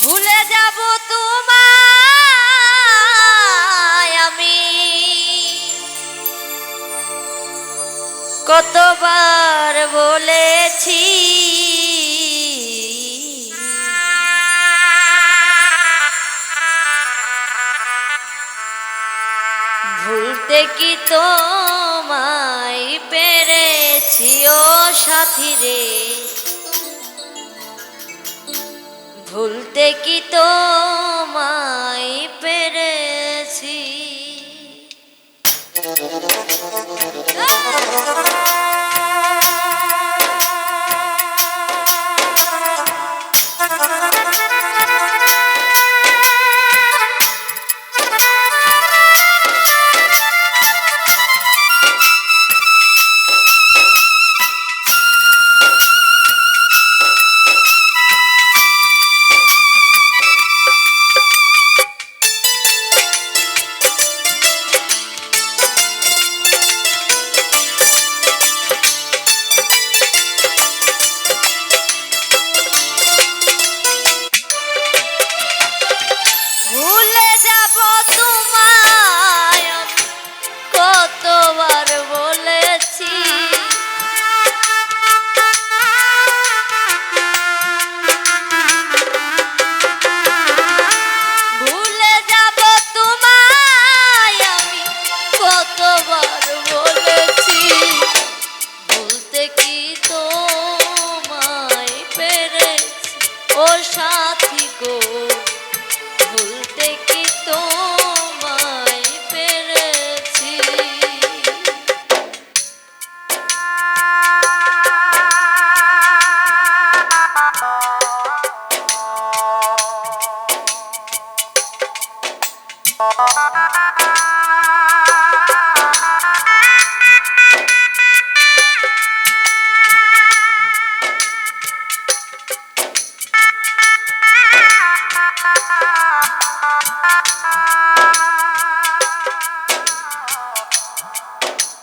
ভুলে ভুলতে কি তোমায় পেরেছি ও সাথী রে? ভুলতে কি তোমায় পেরেছি?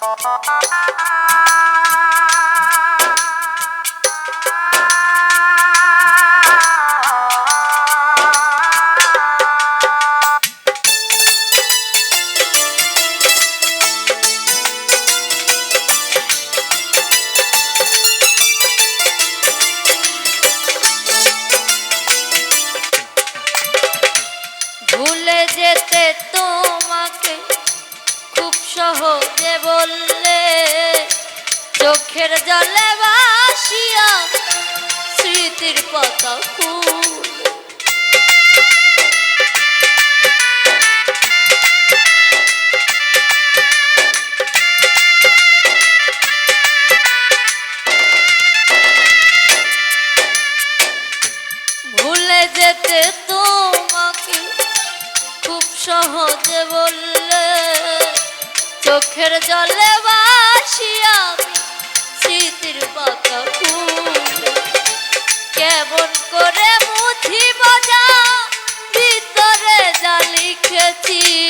বললে চোখের জলে ভাসিয়া স্মৃতির পাতা ফুল ভুলে যেতে তোমাকে খুব সহজে বললে, চোখের জলে বাসিয়া স্মৃতির পাতা ফুল। কেমন করে মুছি বজা ভিতরে যা লিখেছি।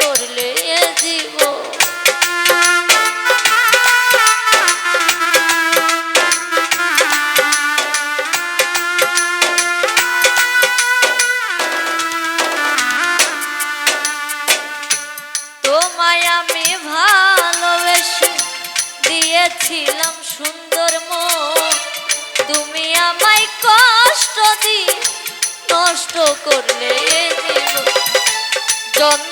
করলে তোমায় আমি ভালোবেসে দিয়েছিলাম সুন্দর মন তুমি আমায় কষ্ট দিয়ে নষ্ট করলে জীবন।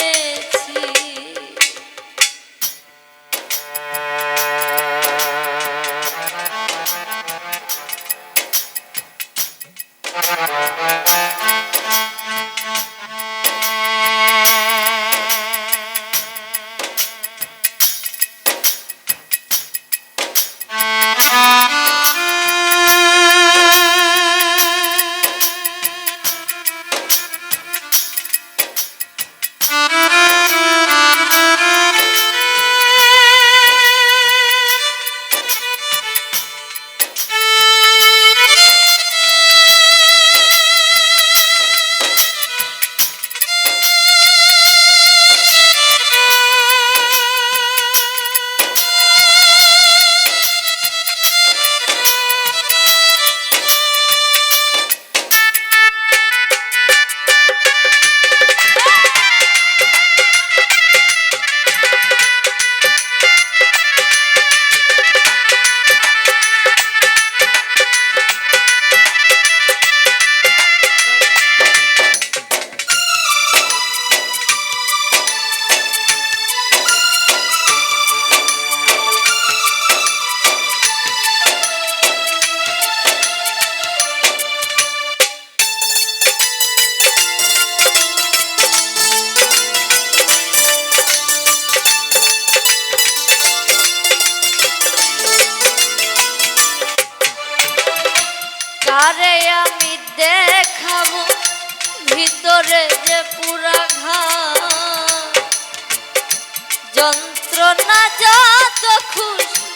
যন্ত্রণা যত খুশি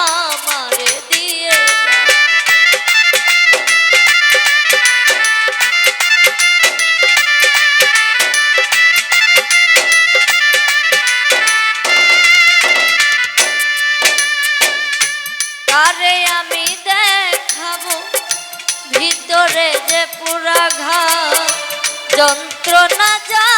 আমারে দিয়ে। কারে আমি দেখাবো ভিতরে যে পুরা ঘা যন্ত্রণা যা